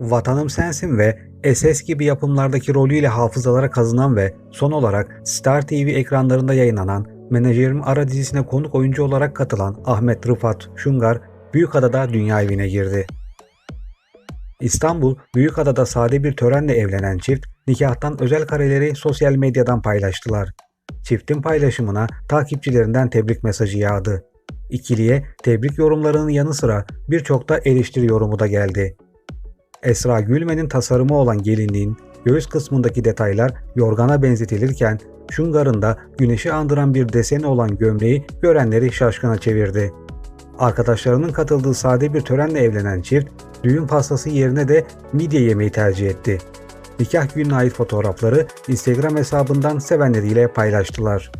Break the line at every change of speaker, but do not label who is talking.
Vatanım Sensin ve SS gibi yapımlardaki rolüyle hafızalara kazınan ve son olarak Star TV ekranlarında yayınlanan Menajerim Ara dizisine konuk oyuncu olarak katılan Ahmet Rıfat Şungar, Büyükada'da dünya evine girdi. İstanbul, Büyükada'da sade bir törenle evlenen çift, nikahtan özel kareleri sosyal medyadan paylaştılar. Çiftin paylaşımına takipçilerinden tebrik mesajı yağdı. İkiliye tebrik yorumlarının yanı sıra birçok da eleştiri yorumu da geldi. Esra Gülmen'in tasarımı olan gelinliğin göğüs kısmındaki detaylar yorgana benzetilirken Şungar'ın da güneşi andıran bir deseni olan gömleği görenleri şaşkına çevirdi. Arkadaşlarının katıldığı sade bir törenle evlenen çift, düğün pastası yerine de midye yemeği tercih etti. Nikah gününe ait fotoğrafları Instagram hesabından sevenleriyle paylaştılar.